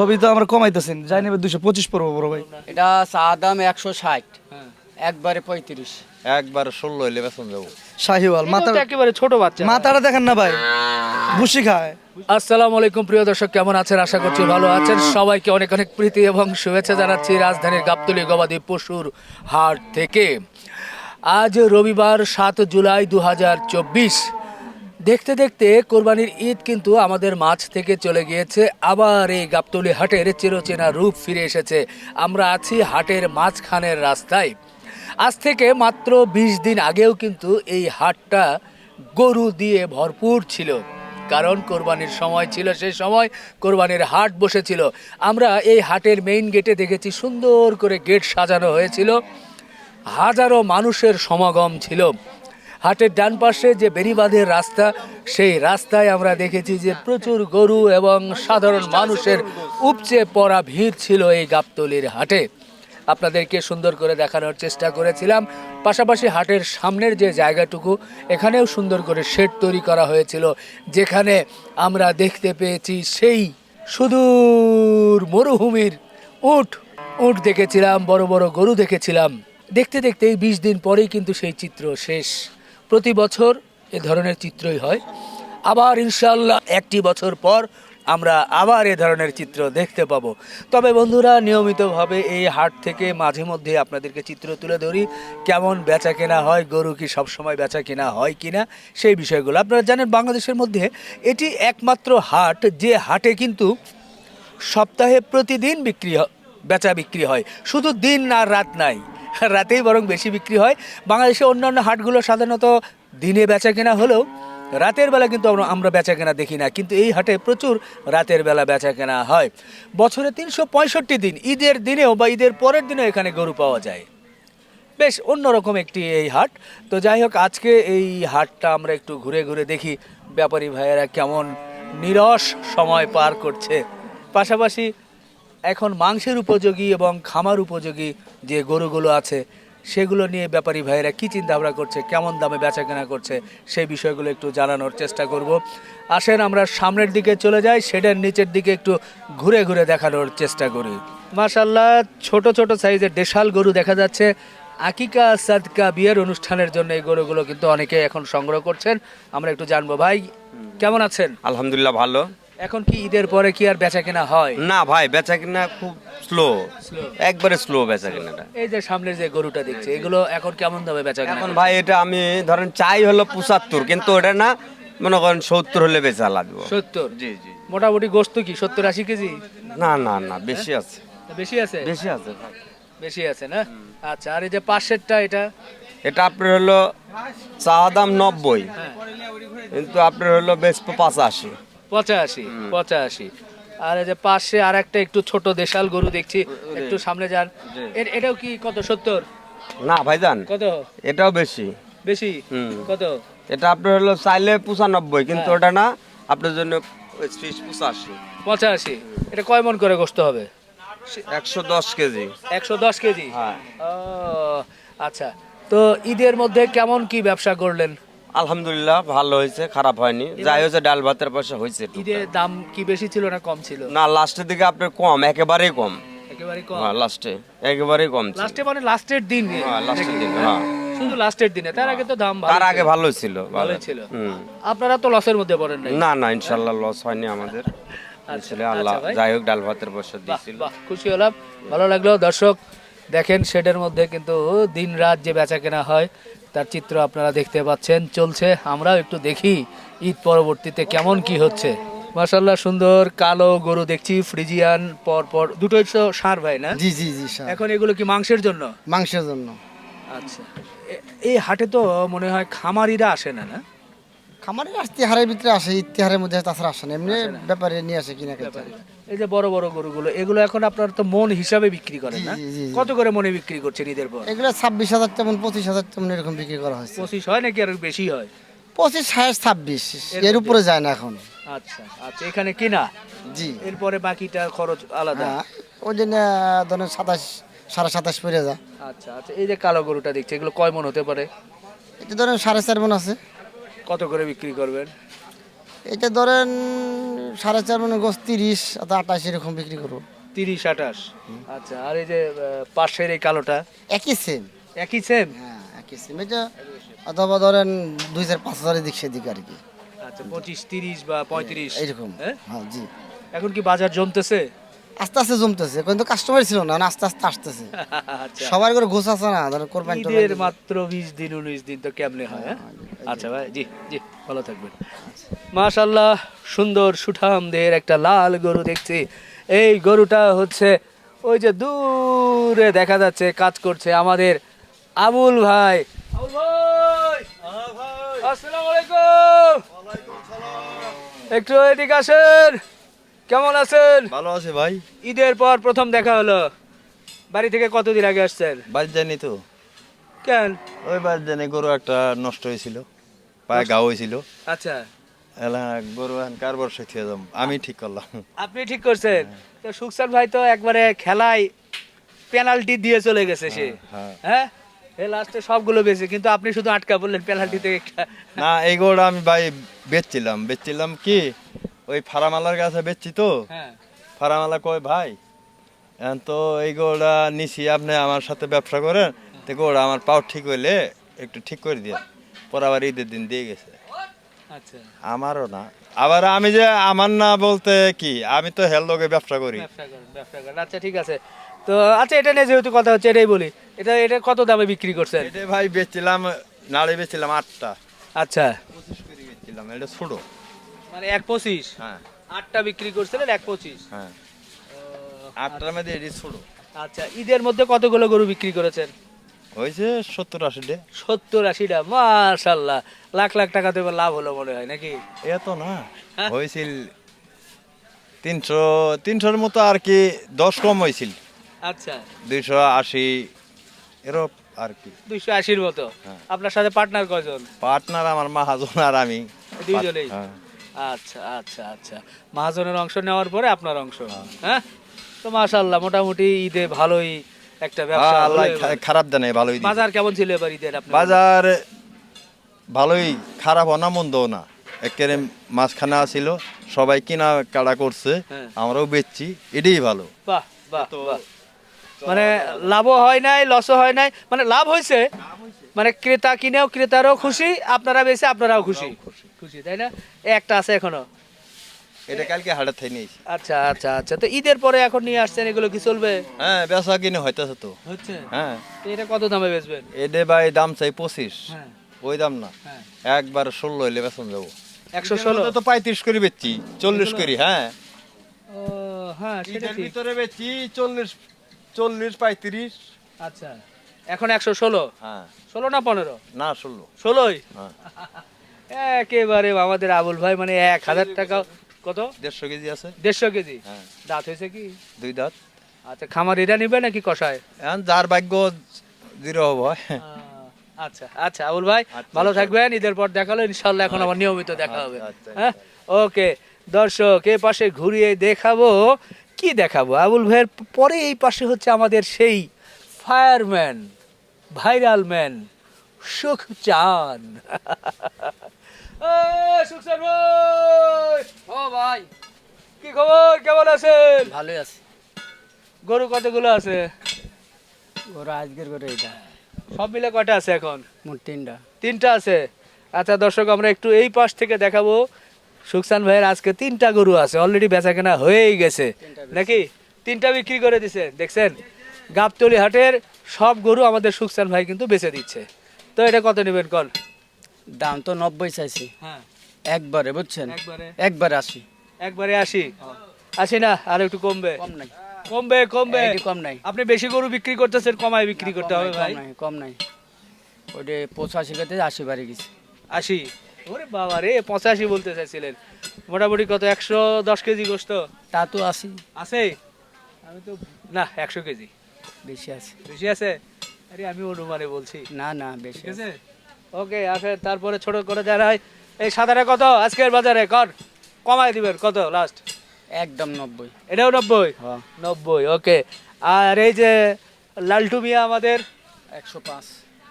সবই তো আমরা কমাইতেছেন। যাই নেবে দুশো পঁচিশ পড়ব বড় ভাই। এটা চা দাম একশো ষাট। একবারে পঁয়ত্রিশ। একবার ষোলো হইলে বেতন যাব শাহিওয়াল মাথা একেবারে ছোট বাচ্চা। মাথাটা দেখেন না ভাই। ভুসি খায়। আসসালামু আলাইকুম প্রিয় দর্শক কেমন আছেন? আশা করছি ভালো আছেন। সবাইকে অনেক অনেক প্রীতি এবং শুভেচ্ছা জানাচ্ছি রাজধানীর গাবতলী গবাদি পশুর হাট থেকে। আজ রবিবার সাত জুলাই দু হাজার চব্বিশ। দেখতে দেখতে কোরবানির ঈদ কিন্তু আমাদের মাছ থেকে চলে গিয়েছে। আবার এই গাবতলী হাটের চিরচেনা রূপ ফিরে এসেছে। আমরা আছি হাটের মাঝখানের রাস্তায়। আজ থেকে মাত্র বিশ দিন আগেও কিন্তু এই হাটটা গরু দিয়ে ভরপুর ছিল। কারণ কোরবানির সময় ছিল, সেই সময় কোরবানির হাট বসেছিল। আমরা এই হাটের মেইন গেটে দেখেছি, সুন্দর করে গেট সাজানো হয়েছিল। হাজারো মানুষের সমাগম ছিল। হাটের ডান পাশে যে বেরিবাঁধের রাস্তা, সেই রাস্তায় আমরা দেখেছি যে প্রচুর গরু এবং সাধারণ মানুষের উপচে পড়া ভিড় ছিল এই গাবতলির হাটে। আপনাদেরকে সুন্দর করে দেখানোর চেষ্টা করেছিলাম। পাশাপাশি হাটের সামনের যে জায়গাটুকু, এখানেও সুন্দর করে শেড তৈরি করা হয়েছিল, যেখানে আমরা দেখতে পেয়েছি সেই সুদূর মরুভূমির উট। উট দেখেছিলাম, বড় বড় গরু দেখেছিলাম। দেখতে দেখতে এই বিশ দিন পরেই কিন্তু সেই চিত্র শেষ। প্রতি বছর এ ধরনের চিত্রই হয়। আবার ইনশাল্লাহ একটি বছর পর আমরা আবার এ ধরনের চিত্র দেখতে পাব। তবে বন্ধুরা, নিয়মিতভাবে এই হাট থেকে মাঝে মধ্যে আপনাদেরকে চিত্র তুলে ধরি। কেমন বেচা কেনা হয়, গরু কি সবসময় বেচা কেনা হয় কিনা, সেই বিষয়গুলো আপনারা জানেন। বাংলাদেশের মধ্যে এটি একমাত্র হাট, যে হাটে কিন্তু সপ্তাহে প্রতিদিন বিক্রি বেচা বিক্রি হয়। শুধু দিন আর রাত নাই। রাতেই বরং বেশি বিক্রি হয়। বাংলাদেশে অন্যান্য হাটগুলো সাধারণত দিনে বেচা কেনা হলেও রাতের বেলা কিন্তু আমরা- আমরা বেচা কেনা দেখি না। কিন্তু এই হাটে প্রচুর রাতের বেলা বেচা কেনা হয়। বছরে তিনশো পঁয়ষট্টি দিন, ঈদের দিনেও বা ঈদের পরের দিনেও এখানে গরু পাওয়া যায়। বেশ অন্যরকম একটি এই হাট। তো যাই হোক, আজকে এই হাটটা আমরা একটু ঘুরে ঘুরে দেখি। ব্যাপারী ভাইয়েরা কেমন নিরস সময় পার করছে। পাশাপাশি এখন মাংসের উপযোগী এবং খামার উপযোগী যে গরুগুলো আছে, সেগুলো নিয়ে ব্যাপারী ভাইয়েরা কী চিন্তা ভাবনা করছে, কেমন দামে বেচা কেনা করছে, সেই বিষয়গুলো একটু জানানোর চেষ্টা করব। আসেন আমরা সামনের দিকে চলে যাই, সেটার নিচের দিকে একটু ঘুরে ঘুরে দেখানোর চেষ্টা করি। মাশাল্লাহ ছোট ছোট সাইজের দেশাল গরু দেখা যাচ্ছে। আকিকা সাদকা বিয়ের অনুষ্ঠানের জন্য এই গরুগুলো কিন্তু অনেকে এখন সংগ্রহ করছেন। আমরা একটু জানব ভাই, কেমন আছেন? আলহামদুলিল্লাহ, ভালো। এখন কি ঈদের পরে কি আর বেচা কেনা হয়? না ভাই বেচা কিনা খুব স্লো। একবারে স্লো বেচা কিনাটা এই যে সামনের যে গরুটা দেখছে এগুলো এখন কেমন দামে বেচা কেনা এখন ভাই এটা আমি ধরেন চাই হলো পঁচাত্তর কিন্তু এটা না মনে করেন সত্তর হলে বেচা লাগবে। সত্তর? জি জি। মোটামুটি গোস্ত কি সত্তর আশি কেজি? না না না বেশি আছে। বেশি আছে? বেশি আছে বেশি আছে না? আচ্ছা আর এই যে পাশেরটা এটা? এটা আপনার হলো চা দাম নব্বই কিন্তু আপনার হলো বেশ পঁচাশি। পঁচাশি পঁচাশি। আর এই যে পাশে আর একটা একটু ছোট দেশাল গরু দেখছি একটু সামনে যান। এটাও কি কত সত্তর? না ভাইজান। কত? এটাও বেশি। বেশি? কত? এটা আপনার হলো চাইলে পঁচানব্বই কিন্তু হ্যাঁ। ওটা না আপনার জন্য পঁচাশি। পঁচাশি। এটা কয় মন করে গোস্ত হবে? একশো দশ কেজি। একশো দশ কেজি? হ্যাঁ। আচ্ছা। তো ঈদের মধ্যে কেমন কি ব্যবসা করলেন? আলহামদুলিল্লাহ ভালো হয়েছে খারাপ হয়নি। যাই হয়েছে ডাল ভাতের পয়সা হয়েছে ঈদের দাম কি বেশি ছিল না কম ছিল? না লাস্টের দিকে আপনার কম একেবারেই কম। একেবারে কম? হ্যাঁ লাস্টে একেবারেই কম লাস্টে মানে লাস্টের দিন? হ্যাঁ লাস্টের নাকি? হ্যাঁ। শুধু লাস্টের দিনে তার আগে তো দাম ভালো তার আগে ভালো ছিল ভালো। ভালোই ছিল। আপনারা তো লসের মধ্যে পড়েন নাই। না না লস হয়নি আমাদের। আসলে আল্লাহ আচ্ছা যাই হোক ডাল ভাতের পয়সা দিয়েছিল। খুশি হলাম। ভালো লাগল। দর্শক দেখেন শেডের মধ্যে কিন্তু দিন রাত যে বেচা কেনা হয় তার চিত্র আপনারা দেখতে পাচ্ছেন। চলছে আমরাও একটু দেখি ঈদ পরবর্তীতে কেমন কি হচ্ছে। মাশাল্লাহ সুন্দর কালো গরু দেখছি ফ্রিজিয়ান পর পর দুটোই তো সার ভাই না? জি জি জি সার। এখন এগুলো কি মাংসের জন্য? মাংসের জন্য। আচ্ছা। এই হাটে তো মনে হয় খামারিরা আসে না না? খামারের ইতিহারের ভিতরে আসে ইতিহারের মধ্যে তাছাড়া আসে না। এমনি ব্যাপারে নিয়ে আসে কিনা করতে এই যে বড় বড় গরুগুলো এগুলো এখন আপনার তো মন হিসাবে বিক্রি করেন না। কত করে মনে বিক্রি করছেন ঈদের পর? এগুলো ছাব্বিশ হাজার তেমন পঁচিশ হাজার তেমন এরকম বিক্রি করা হয়েছে। পঁচিশ হয় নাকি আর বেশি হয়? পঁচিশ সাড়ে ছাব্বিশ এর উপরে যায় না এখন। আচ্ছা আচ্ছা এখানে কিনা? জি। এরপরে বাকিটা খরচ আলাদা। হ্যাঁ ওই জন্য ধরেন সাতাশ সাড়ে সাতাশ পড়ে যায়। আচ্ছা আচ্ছা এই যে কালো গরুটা দেখছি এগুলো কয় মন হতে পারে? এটা ধরেন সাড়ে চার মন আছে। কত করে বিক্রি করবেন? এটা ধরেন সাড়ে চার মানে গোস তিরিশ আঠাশ এরকম বিক্রি করব। তিরিশ আঠাশ? আচ্ছা আর এই যে পাশের এই কালোটা? একই সেম একই সেম হ্যাঁ একই সেম এটা অথবা ধরেন দুই হাজার পাঁচ হাজারের দিক সেদিক আর কি। আচ্ছা পঁচিশ তিরিশ বা পঁয়ত্রিশ? এইরকম। হ্যাঁ? হ্যাঁ জি। এখন কি বাজার জমতেছে? আস্তে আস্তে জমতেছে কিন্তু কাস্টমার ছিল না না আস্তে আস্তে আসতেছে। আচ্ছা। সবার করে ঘুষ আছে না ধরেন কোরবানি ঈদের মাত্র বিশ দিন উনিশ দিন তো কেমনে হয় হ্যাঁ? আচ্ছা ভাই জি জি ভালো থাকবেন। মাশাল্লাহ সুন্দর সুঠাম দেহের একটা লাল গরু দেখছি। এই গরুটা হচ্ছে ওই যে দূরে দেখা যাচ্ছে কাজ করছে আমাদের আবুল ভাই। আবুল ভাই! আসসালামু আলাইকুম! একটু এদিকে আসেন। কেমন আছেন? ভালো আছে ভাই। ঈদের পর প্রথম দেখা হলো। বাড়ি থেকে কতদিন আগে আসছেন? বাড়ি জানি তো। কেন? ওই বাড়ি জানি গরু একটা নষ্ট হয়েছিল পায়ে ঘা হয়েছিল। আচ্ছা। এলা গরু এখন কার বর্ষে থিয়ে যাম? আমি ঠিক করলাম। আপনি ঠিক করছেন? তো সুকসান ভাই তো একবারে খেলায় পেনাল্টি দিয়ে চলে গেছে সে। হ্যাঁ। হ্যাঁ। এ লাস্টে সবগুলো বেশি কিন্তু আপনি শুধু আটকা বললেন পেনাল্টিতে একটা। না এই গরুটা আমি ভাই বেচছিলাম। বেচছিলাম কি? ওই ফারামালার কাছে বেচছি তো। হ্যাঁ। ফারামালা কয় ভাই তো এই গরুটা নিছি আপনি আমার সাথে ব্যবসা করেন তো গরুটা আমার পাও ঠিক হইলে একটু ঠিক করে দিয়ে। পরে আবার ঈদের দিন দিয়ে গেছে। আচ্ছা। আমারও না। আবার আমি যে আমার না বলতে কি আমি তো হেলদোকে ব্যবসা করি। আচ্ছা ঠিক আছে। তো আচ্ছা এটা নিয়ে যেহেতু কথা হচ্ছে এটাই বলি। এটা এটা কত দামে বিক্রি করছেন? এটা ভাই বেচছিলাম নাড়ি বেচছিলাম আটটা। আচ্ছা। পঁচিশ করে বেচছিলাম এটা ছোট। মানে এক পঁচিশ। হ্যাঁ। আটটা বিক্রি করছিলেন এক পঁচিশ। হ্যাঁ। আটটার মধ্যে এটি ছোট আচ্ছা ঈদের মধ্যে কতগুলো গরু বিক্রি করেছেন? হয়েছে সত্তর আশি ডে সত্তর আশিটা মাশাল্লাহ। লাখ লাখ টাকা তো এবার লাভ হলো মনে হয় নাকি? এত না। হয়েছিল তিনশো তিনশোর মতো আর কি দশ কম হয়েছিল আচ্ছা। দুইশো আশি এরকম আর কি। দুইশো আশির মতো। হ্যাঁ। আপনার সাথে পার্টনার কয়জন? পার্টনার আমার মাহাজন আর আমি। দুইজনেই। হ্যাঁ। আচ্ছা আচ্ছা আচ্ছা। মহাজনের অংশ নেওয়ার পরে আপনার অংশ হ্যাঁ? তো মাশাল্লাহ মোটামুটি ঈদে ভালোই একটা ব্যবসা আল্লাহ খারাপ জানে ভালোই বাজার কেমন ছিল এবার ঈদের আপনার বাজার ভালোই খারাপ না মন্দও না। একেবারে মাঝখানে ছিল সবাই কিনা কাটা করছে হ্যাঁ। আমরাও বেচছি এটাই ভালো। বাহ বাহ বাহ। মানে লাভও হয় নাই লসও হয় নাই মানে লাভ হয়েছে মানে ক্রেতা কিনেও ক্রেতারও খুশি আপনারা বেশি আপনারাও খুশি। খুশি। তাই না? একটা আছে এখনও? এটা কালকে নিয়েছি। আচ্ছা আচ্ছা আচ্ছা। তো ঈদের পরে এখন নিয়ে আসছেন এগুলো কি চলবে? হ্যাঁ বেচা কিনে হইতেছে তো। হচ্ছে? হ্যাঁ। এটা কত দামে বেচবেন? এডে ভাই দাম চাই পঁচিশ। হ্যাঁ। ওই দাম না। হ্যাঁ। একবার ষোলো হইলে বেতন যাব। একশো ষোলো? তো পঁয়ত্রিশ করে বেচছি চল্লিশ করি হ্যাঁ। ও হ্যাঁ ভিতরে বেচছি চল্লিশ চল্লিশ পঁয়ত্রিশ। আচ্ছা। এখন একশো ষোলো। হ্যাঁ। ষোলো না পনেরো? না ষোলো। ষোলোই? হ্যাঁ। একেবারে আমাদের আবুল ভাই মানে এক হাজার টাকা। কত? দেড়শো কেজি আছে। দেড়শো কেজি? হ্যাঁ। দাঁত হয়েছে কি? দুই দাঁত। আচ্ছা খামার এটা নিবে নাকি কষায়? এখন যার ভাগ্য জিরো হব। আচ্ছা আচ্ছা আবুল ভাই আচ্ছা, ভালো আচ্ছা। থাকবেন ঈদের পর দেখাল ইনশাল্লাহ এখন আবার নিয়মিত দেখা হবে। আচ্ছা, আচ্ছা, হ্যাঁ? ওকে দর্শক এ পাশে ঘুরিয়ে দেখাবো কি দেখাবো? আবুল ভাইয়ের পরে এই পাশে হচ্ছে আমাদের সেই ফায়ারম্যান ভাইরাল ম্যান সুখ চান। সুখসান ভাই। ও ভাই। কি খবর? কেমন আছেন? ভালোই আছে। গরু কতগুলো আছে? ওরা আজকের করে এটা সব মিলে কয়টা আছে এখন? মোট তিনটা। তিনটা আছে। আচ্ছা দর্শক আমরা একটু এই পাশ থেকে দেখাবো। সুকসান ভাইয়ের আজকে তিনটা গরু আছে। অলরেডি বেচা কেনা হয়েই গেছে। নাকি? তিনটা বিক্রি করে দিছে। দেখছেন? গাবতলি হাটের সব গরু আমাদের সুকসান ভাই কিন্তু বেচে দিচ্ছে। তো এটা কত নেবেন কল? দাম তো নব্বই চাইছি। হ্যাঁ। একবারে বুঝছেন? একবারে? একবারে আসি একবারে আসি আসি না আর একটু কমবে। কম নাই। কমবে কমবে। কম নাই। আপনি বেশি গরু বিক্রি করতেছেন কমায় বিক্রি করতে হবে ভাই। কম নাই ওটা পঁচাশি কেটে আশি বাড়ি গেছে। আশি? ওরে বাবা রে পঁচাশি বলতে চাইছিলেন। মোটামুটি কত একশো দশ কেজি গোস্ত? তা তো আসি আছে? আমি তো না একশো কেজি। বেশি আছে। বেশি আছে? আরে আমি অনুমানে বলছি। না না বেশি ঠিক আছে। ওকে আসে তারপরে ছোট করে যারা হয় এই সাদাটা কত? আজকের বাজারে কর। কমাই দিবেন কত? লাস্ট একদম নব্বই। এটাও নব্বই? হ্যাঁ। নব্বই ওকে। আর এই যে লালটু মিয়া আমাদের? একশো পাঁচ।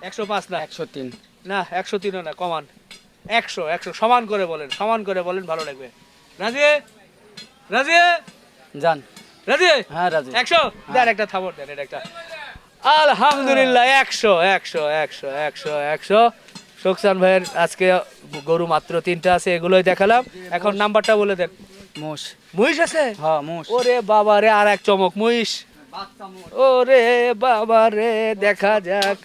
একশো পাঁচ না? একশো তিন। না একশো তিনও না কমান। একশো একশো সমান করে বলেন সমান করে বলেন ভালো লাগবে। রাজি রাজি যান। রাজি? হ্যাঁ রাজি। একশো? দেন একটা থামর দেন এটা একটা। আলহামদুলিল্লাহ একশো একশো একশো একশো একশো। শোকসান ভাইয়ের আজকে গরু মাত্র তিনটা আছে এগুলোই দেখালাম। এখন নাম্বারটা বলে দেন। মোষ মহিষ আছে? হ্যাঁ মোষ ওরে বাবা রে আর এক চমক মহিষ ওরে বাবা রে দেখা যাক।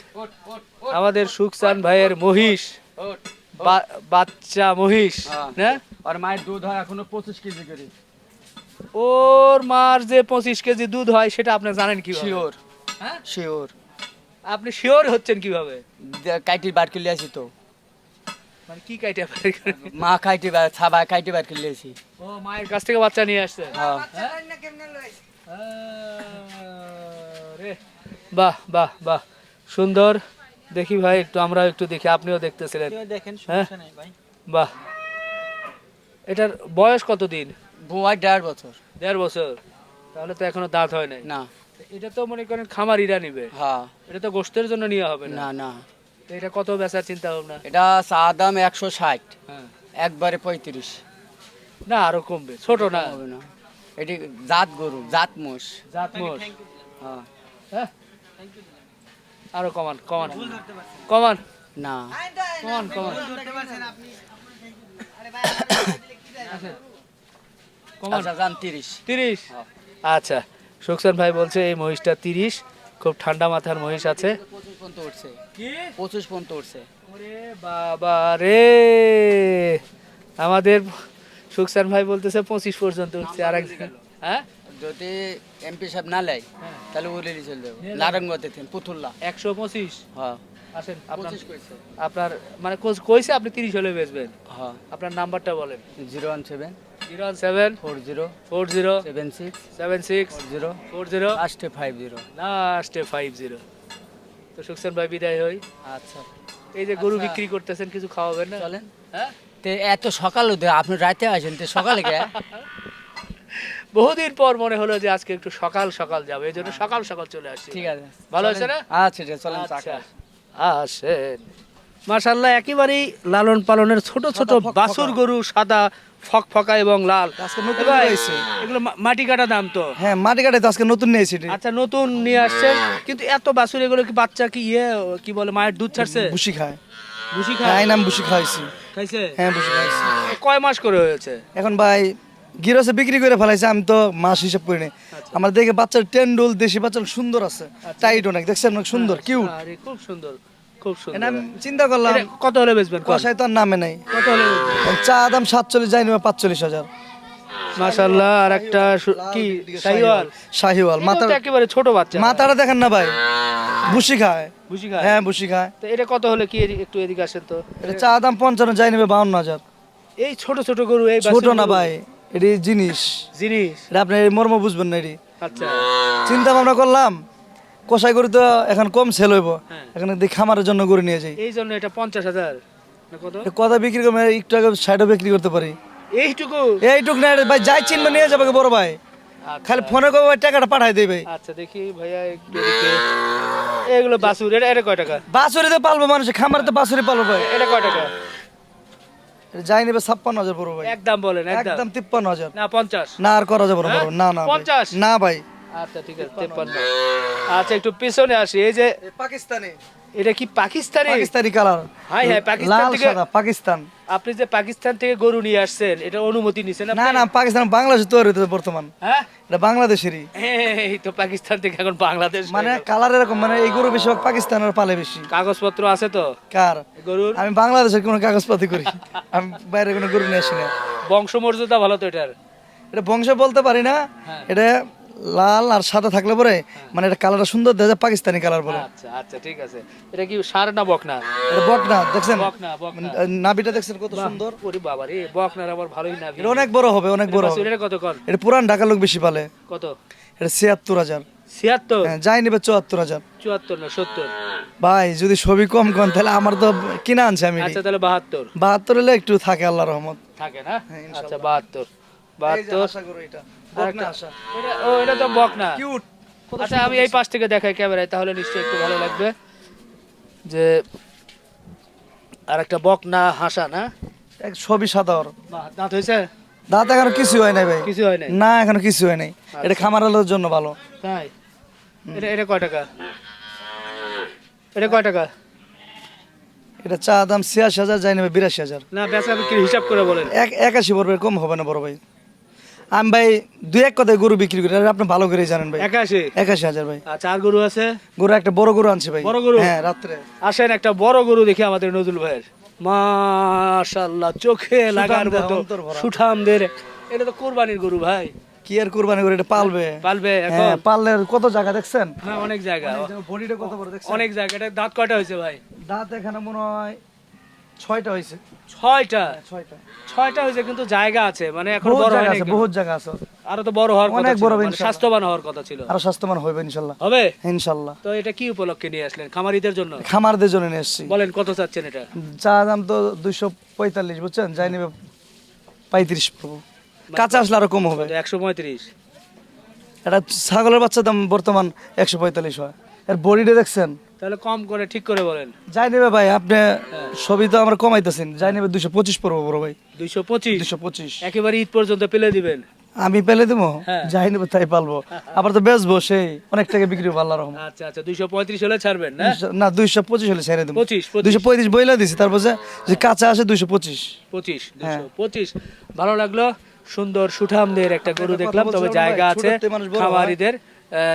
আমাদের সুকসান ভাইয়ের মহিষ। বাচ্চা মহিষ হ্যাঁ। আর মায়ের দুধ হয় এখনও পঁচিশ কেজি করে। ওর মার যে পঁচিশ কেজি দুধ হয় সেটা আপনি জানেন কি শিওর। হ্যাঁ? শিওর। আপনি শিওর হচ্ছেন কীভাবে? কাইটি বার করে আসি তো। মানে কি কাইটা মা কাইটি বার ছাবা কাইটি বার করে আসি। ও মায়ের কাছ থেকে বাচ্চা নিয়ে আসছে? হ্যাঁ। বাহ বাহ বাহ। সুন্দর। দেখি ভাই একটু আমরা একটু দেখি আপনিও দেখতেছিলেন। দেখেন হ্যাঁ? বাহ। এটার বয়স কতদিন? বুয়াই দেড় বছর। দেড় বছর? তাহলে তো এখনও দাঁত হয় নাই। না। এটা তো মনে করেন খামারিরা নিবে। হ্যাঁ। এটা তো গোস্তের জন্য নিয়ে হবে না। না এটা কত বেচার চিন্তা ভাবনা এটা চা দাম একশো ষাট। হ্যাঁ। একবারে পঁয়ত্রিশ। না আরও কমবে। ছোট না। হবে না। এটি জাত গরু জাত মোষ। জাত মোষ। হ্যাঁ। হ্যাঁ। আরও কমান কমান। কমান। না। কমান কমান। কমান। আচ্ছা তিরিশ। তিরিশ? আচ্ছা সুকসান ভাই বলছে এই মহিষটা তিরিশ খুব ঠান্ডা মাথার মহিষ আছে। পঁচিশ পর্যন্ত উঠছে। কি? পঁচিশ পর্যন্ত উঠছে। বাবা রে! আমাদের সুকসান ভাই বলতেছে পঁচিশ পর্যন্ত উঠছে আর একজন হ্যাঁ? যদি এমপি সাহেব না লেয় তাহলে উড়ে চলে যাব। নারায়ণগঞ্জে থেকে পুতুল্লা। একশো পঁচিশ? হ্যাঁ আসেন আপনার কইছে। আপনার মানে কইছে আপনি তিরিশ হলে বেচবেন। হ্যাঁ আপনার নাম্বারটা বলেন। Zero one seven zero one seven four zero four zero seven six seven six zero four zero লাস্টে ফাইভ জিরো। লাস্টে ফাইভ জিরো। তো সুকসান ভাই বিদায় হই। আচ্ছা। এই যে গরু বিক্রি করতেছেন কিছু খাওয়াবেন না? চলেন। হ্যাঁ? তে এত সকাল হতে আপনি রাতে আসেন তো সকালে গে বহুদিন পর মনে হলো যে আজকে একটু সকাল সকাল যাবে এই জন্য সকাল সকাল চলে আসছি। ঠিক আছে। ভালো আছে না? আচ্ছা চলেন আচ্ছা। আসেন। মাশাল্লাহ একেবারেই লালন পালনের ছোট ছোট বাছুর গরু সাদা ফকফকা এবং লাল। নতুন এগুলো মাটি কাটা দাম তো। হ্যাঁ মাটি কাটে তো আজকে নতুন নিয়েছি আচ্ছা নতুন নিয়ে আসছেন কিন্তু এত বাছুর এগুলো কি বাচ্চা কি ইয়ে কি বলে মায়ের দুধ ছাড়ছে? বুসি খায়। ভুসি হ্যাঁ খায় এই নাম বুসি খাওয়াইছি। খাইছে? হ্যাঁ বুসি খাওয়াইছি। কয় মাস করে হয়েছে? এখন ভাই গিরসে বিক্রি করে ফেলাইছে আমি তো মাস হিসাব করি নি আমার দেখে বাচ্চার টেন্ডুল দেশি বাচ্চা সুন্দর আছে। টাইট অনেক দেখছেন অনেক সুন্দর কিউট খুব সুন্দর। খুব সুন্দর। চিন্তা করলাম কত হলে বেচবেন কষাই তো নামে নাই। কত হলে চা দাম সাতচল্লিশ যাই নেবে পাঁচচল্লিশ হাজার। মাশাআল্লাহ আর একটা কি? শাহিওয়াল। শাহিওয়াল। মাথা একেবারে ছোট বাচ্চা। মাথাটা দেখেন না ভাই বুসি খায়। বুঝি খায়? হ্যাঁ বুসি খায়। তো এটা কত হলে কি একটু এদিকে আসেন তো। এটা চা দাম পঞ্চান্ন যাই নেবে বাউন্ন হাজার। এই ছোট ছোট গরু এই ছোট না ভাই এটি জিনিস। জিনিস? আপনি মর্ম বুঝবেন না এটি। আচ্ছা। চিন্তা ভাবনা করলাম কষাই গরু তো এখন কম সেল হইব। হ্যাঁ। এখন দেখি খামারের জন্য গরু নিয়ে যাই। এই জন্য এটা পঞ্চাশ হাজার। কথা বিক্রি করব একটু আগে সাইডও বিক্রি করতে পারি। এইটুকু? এইটুক না ভাই যাই চিনবে নিয়ে যাবে বড় ভাই। আচ্ছা, খালি ফোনে করব ভাই, টাকাটা পাঠাই দেবে ভাই। আচ্ছা দেখি ভাইয়া একটু এগুলো বাসুর এটা এটা কয় টাকা? বাছুরি তো পালবো মানুষ খামারে তো বাছুরি পালবো ভাই। এটা কয় টাকা? যাই নেবে ছাপ্পান্ন হাজার বড় ভাই। একদম বলেন একদম। একদম তিপ্পান্ন হাজার। না পঞ্চাশ। না আর করা যাবে না না না পঞ্চাশ? না ভাই। আচ্ছা ঠিক আছে তেপ্পান্ন। আচ্ছা একটু পিছনে আসি এই যে পাকিস্তানি। এটা কি Pakistani? Pakistani colour. Hi hi Pakistan থেকে পাকিস্তান। আপনি যে পাকিস্তান থেকে গরু নিয়ে আসছেন এটা অনুমতি নিছেন না না পাকিস্তান বাংলাদেশ তৈরি বর্তমান। হ্যাঁ? এটা বাংলাদেশেরই। এই তো পাকিস্তান থেকে এখন বাংলাদেশ মানে কালার এরকম মানে এই গরু বেশিরভাগ পাকিস্তানের পালে বেশি। কাগজপত্র আছে তো? কার? গরুর? আমি বাংলাদেশের কোনো কাগজপাতি করি। আমি বাইরে কোনো গরু নিয়ে আসি না। বংশমর্যাদা ভালো তো এটার? এটা বংশ বলতে পারি না। এটা লাল আর সাদা থাকলে পরে মানে এটা কালারটা সুন্দর দেখা পাকিস্তানি কালার বলে আচ্ছা আচ্ছা ঠিক আছে। এটা কি সার না বকনা? এটা বক না দেখছেন? বকনা বকনা। নাবিটা দেখছেন কত সুন্দর? ওরে বাবা রে বকনার আবার ভালোই এটা অনেক বড় হবে অনেক বড় হবে। এটা কত কর এটা পুরান ঢাকা লোক বেশি পালে। কত? এটা ছিয়াত্তর হাজার। ছিয়াত্তর? হ্যাঁ যাই নেবে চুয়াত্তর হাজার। চুয়াত্তর না সত্তর? ভাই যদি ছবি কম কন তাহলে আমার তো কিনা আনছে আমি। আচ্ছা তাহলে বাহাত্তর। বাহাত্তর হলে একটু থাকে আল্লাহ রহমত। থাকে না? আচ্ছা বাহাত্তর। বাহাত্তর। আশা করো এটা- ও এটা তো বকনা। কিউট। আচ্ছা আমি এই পাশ থেকে দেখাই ক্যামেরায় তাহলে নিশ্চয়ই একটু ভালো লাগবে। যে আর একটা বক না হাসা না এক সবই সাদা ওর দাঁত হয়েছে? দাঁত এখনও কিছু হয় নাই ভাই। কিছু হয় নাই? না এখনও কিছু হয় নাই। এটা খামারালোর জন্য ভালো। তাই? এটা এটা কয় টাকা? এটা কয় টাকা? এটা চা দাম ছিয়াশি হাজার যাই নেবে বিরাশি হাজার। না বেচা বিক্রি হিসাব করে বলেন। এক একাশি পড়বে কম হবে না বড় ভাই। আমি ভাই দুই এক কথায় গরু বিক্রি করি আর আপনি ভালো করেই জানেন ভাই। একাশি? একাশি হাজার ভাই। আচ্ছা আর গরু আছে? গরু একটা বড় গরু আনছে ভাই। বড় গরু? হ্যাঁ রাত্রে। আসেন একটা বড় গরু দেখি আমাদের নজরুল ভাইয়ের। মাশাল্লাহ চোখে লাগার মতো। সুঠামদের এটা তো কোরবানির গরু ভাই। কি আর কুরবানি করে এটা পালবে। পালবে এখন? হ্যাঁ পাললে কত জায়গা দেখছেন? হ্যাঁ অনেক জায়গা বডিটা কত বড় দেখছেন? অনেক জায়গা এটা দাঁত কয়টা হয়েছে ভাই? দাঁত এখানে মনে হয় ছয়টা হয়েছে। ছয়টা? ছয়টা। ছয়টা হয়েছে কিন্তু জায়গা আছে মানে এখন বড় জায়গা হয়নি আছে বহুত জায়গা আছে। আরও তো বড় হওয়ার অনেক বড় মানে স্বাস্থ্যবান হওয়ার কথা ছিল। আরও স্বাস্থ্যবান হবে হবে? তো এটা কি উপলক্ষে নিয়ে আসলেন? খামারিদের জন্য? খামারদের জন্য নিয়ে এসছি বলেন কত চাচ্ছেন এটা? চা দাম তো দুইশো পঁয়তাল্লিশ বুঝছেন? যাই নেবে পঁয়ত্রিশ পাবো। কাঁচা আসলে আরও কম হবে। একশো পঁয়ত্রিশ। এটা ছাগলের বাচ্চার দাম বর্তমান একশো পঁয়তাল্লিশ হয়। এর বডিটা দেখছেন? তাহলে কম করে ঠিক করে বলেন। যাই নেবে ভাই আপনি সবই তো আমরা কমাইতেছেন যাই নেবে দুইশো পঁচিশ পড়ব বড় ভাই। দুইশো পঁচিশ? দুইশো পঁচিশ। একেবারে ঈদ পর্যন্ত পেলে দিবেন। আমি পেলে দেবো? হ্যাঁ। যাই নেবে তাই পালবো। আবার তো বেচবো সেই অনেক টাকা বিক্রি আল্লাহ রহমান আচ্ছা আচ্ছা দুইশো পঁয়ত্রিশ হলে ছাড়বেন না? না দুইশো পঁচিশ হলে ছেড়ে দেবো। পঁচিশ। দুইশো পঁয়ত্রিশ বইলা দিছি তারপর যে কাঁচা আসে দুইশো পঁচিশ। পঁচিশ হ্যাঁ। পঁচিশ। ভালো লাগল সুন্দর সুঠামদের একটা গরু দেখলাম তবে জায়গা আছে। খামারিদের।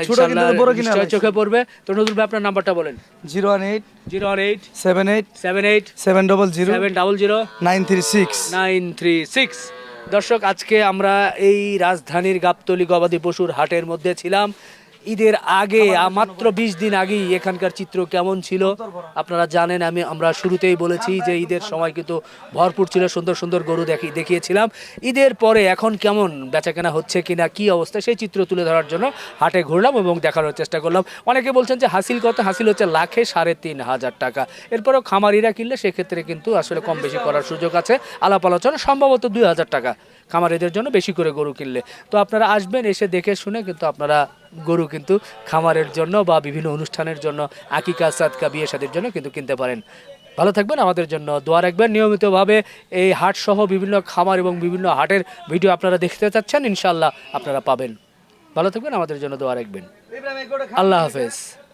ছোট কিন্তু বড় কিনা চোখে পড়বে। তো নজরুল ভাই আপনার নাম্বারটা বলেন। Zero one eight zero one eight seven eight seven eight seven double zero seven double zero nine three six nine three six. দর্শক আজকে আমরা এই রাজধানীর গাবতলি গবাদি পশুর হাটের মধ্যে ছিলাম। ঈদের আগে মাত্র বিশ দিন আগেই এখানকার চিত্র কেমন ছিল? আপনারা জানেন আমি আমরা শুরুতেই বলেছি যে ঈদের সময় কিন্তু ভরপুর ছিল সুন্দর সুন্দর গরু দেখি দেখিয়েছিলাম। ঈদের পরে এখন কেমন বেচাকেনা হচ্ছে কিনা কি অবস্থা সেই চিত্র তুলে ধরার জন্য হাটে ঘুরলাম এবং দেখানোর চেষ্টা করলাম। অনেকে বলছেন যে হাসিল কত? হাসিল হচ্ছে লাখে সাড়ে তিন হাজার টাকা। এরপরেও খামারিরা কিনলে সেক্ষেত্রে কিন্তু আসলে কম বেশি করার সুযোগ আছে। আলাপ আলোচনা সম্ভবত দুই হাজার টাকা। খামারিদের জন্য বেশি করে গরু কিনলে। তো আপনারা আসবেন এসে দেখে শুনে কিন্তু আপনারা গরু কিন্তু খামারের জন্য বা বিভিন্ন অনুষ্ঠানের জন্য আকিকা সাদকা বিয়ে শাদির জন্য কিন্তু কিনতে পারেন। ভালো থাকবেন আমাদের জন্য দোয়া রাখবেন। নিয়মিতভাবে এই হাট সহ বিভিন্ন খামার এবং বিভিন্ন হাটের ভিডিও আপনারা দেখতে চাচ্ছেন ইনশাল্লাহ আপনারা পাবেন। ভালো থাকবেন আমাদের জন্য দোয়া রাখবেন। আল্লাহ হাফেজ।